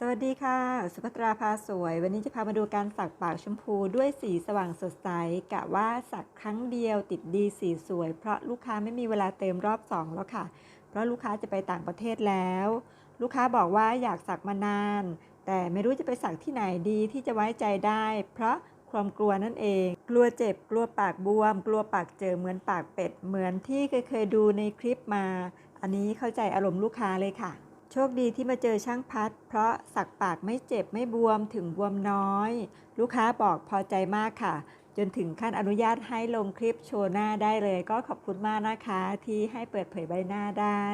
สวัสดีค่ะ สุภัตราพาสวย วันนี้จะพามาดูการสักปากชมพูด้วยสีสว่างสดใสกะว่าสักครั้งเดียวติดดีสีสวย เพราะลูกค้าไม่มีเวลาเติมรอบสองแล้วค่ะ เพราะลูกค้าจะไปต่างประเทศแล้ว ลูกค้าบอกว่าอยากสักมานาน แต่ไม่รู้จะไปสักที่ไหนดีที่จะไว้ใจได้ เพราะความกลัวนั่นเอง กลัวเจ็บกลัวปากบวม กลัวปากเจอเหมือนปากเป็ดเหมือนที่เคยเคยดูในคลิปมา อันนี้เข้าใจอารมณ์ลูกค้าเลยค่ะ โชคดีที่มาเจอช่างพัด เพราะสักปากไม่เจ็บไม่บวมถึงบวมน้อย ลูกค้าบอกพอใจมากค่ะ จนถึงขั้นอนุญาตให้ลงคลิปโชว์หน้าได้เลย ก็ขอบคุณมากนะคะ ที่ให้เปิดเผยใบหน้าได้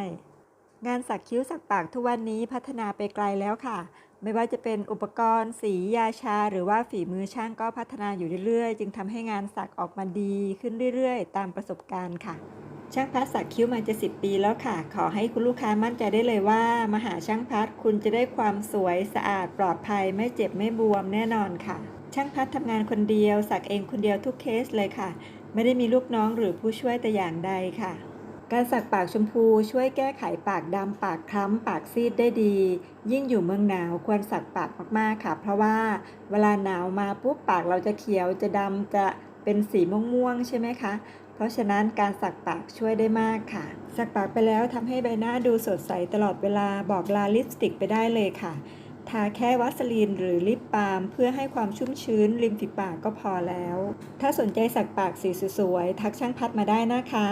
งานสักคิ้วสักปากทุกวันนี้พัฒนาไปไกลแล้วค่ะ ไม่ว่าจะเป็นอุปกรณ์ สียาชา หรือว่าฝีมือช่างก็พัฒนาอยู่เรื่อยๆ จึงทำให้งานสักออกมาดีขึ้นเรื่อยๆ ตามประสบการณ์ค่ะ ช่างพัดสักคิ้วมาจะสิบปีแล้วค่ะ ขอให้คุณลูกค้ามั่นใจได้เลยว่า มาหาช่างพัดคุณจะได้ความสวยสะอาดปลอดภัยไม่เจ็บไม่บวมแน่นอนค่ะ ช่างพัดทำงานคนเดียว สักเองคนเดียวทุกเคสเลยค่ะ ไม่ได้มีลูกน้องหรือผู้ช่วยแต่อย่างใดค่ะ การสักปากชมพูช่วยแก้ไขปากดำปากคล้ำปากซีดได้ดี ยิ่งอยู่เมืองหนาวควรสักปากมากๆค่ะ เพราะว่าเวลาหนาวมาปุ๊บปากเราจะเขียวจะดำจะ เป็นสีม่วงๆใช่ไหมคะ เพราะฉะนั้นการสักปากช่วยได้มากค่ะ สักปากไปแล้วทำให้ใบหน้าดูสดใสตลอดเวลาบอกลาลิปสติกไปได้เลยค่ะ ทาแค่วัสลีนหรือลิปบาล์มเพื่อให้ความชุ่มชื้นริมฝีปากก็พอแล้ว ถ้าสนใจสักปากสีสวยๆทักช่างพัดมาได้นะคะ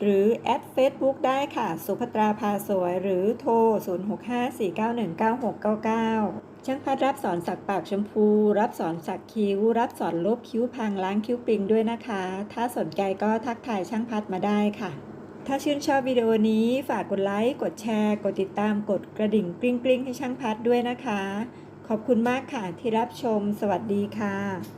หรือแอด Facebook ได้ค่ะ สุภัตราพาสวย หรือโทร 0654919699 ช่างพัดรับสอนสักปากชมพู รับสอนสักคิ้ว รับสอนลบคิ้วพังล้างคิ้วปิงด้วยนะคะ ถ้าสนใจก็ทักทายช่างพัดมาได้ค่ะ ถ้าชื่นชอบวิดีโอนี้ฝากกดไลค์ กดแชร์ กดติดตาม กดกระดิ่งกริ๊งกริ๊งให้ช่างพัดด้วยนะคะ ขอบคุณมากค่ะที่รับชม สวัสดีค่ะ